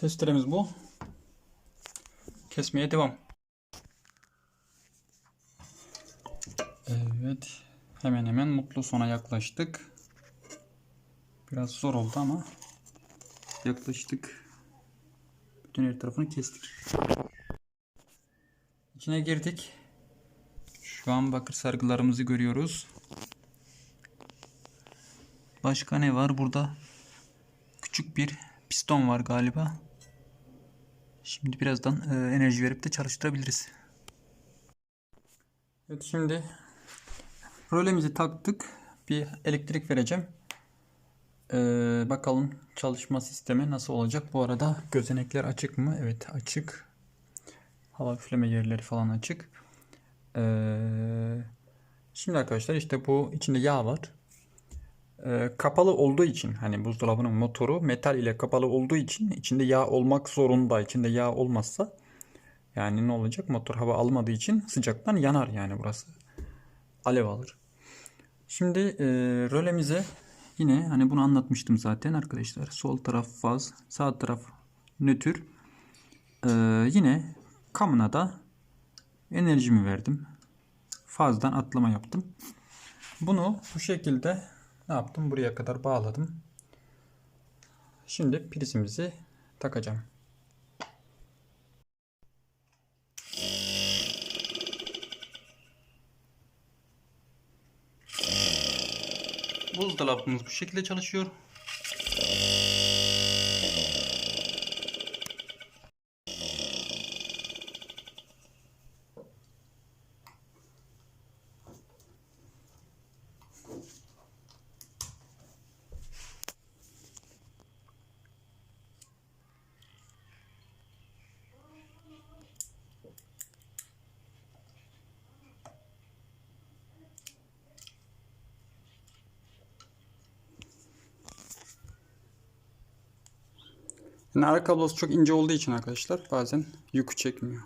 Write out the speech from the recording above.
Testeremiz bu. Kesmeye devam. Evet. Hemen hemen mutlu sona yaklaştık. Biraz zor oldu ama yaklaştık. Bütün her tarafını kestik. İçine girdik. Şu an bakır sargılarımızı görüyoruz. Başka ne var burada? Küçük bir piston var galiba. Şimdi birazdan e, enerji verip de çalıştırabiliriz. Evet şimdi rölemizi taktık. Bir elektrik vereceğim. Ee, bakalım çalışma sistemi nasıl olacak. Bu arada gözenekler açık mı? Evet açık. Hava üfleme yerleri falan açık. Ee, şimdi arkadaşlar işte bu içinde yağ var. Ee, kapalı olduğu için hani buzdolabının motoru metal ile kapalı olduğu için içinde yağ olmak zorunda. İçinde yağ olmazsa yani ne olacak? Motor hava almadığı için sıcaktan yanar yani burası. Alev alır. Şimdi e, rölemize yine hani bunu anlatmıştım zaten arkadaşlar. Sol taraf faz, sağ taraf nötr. Ee, yine kamına da enerjimi verdim. Fazdan atlama yaptım. Bunu bu şekilde ne yaptım? Buraya kadar bağladım. Şimdi prizimizi takacağım. Buzdolabımız bu şekilde çalışıyor. Yani ara kablosu çok ince olduğu için arkadaşlar bazen yükü çekmiyor.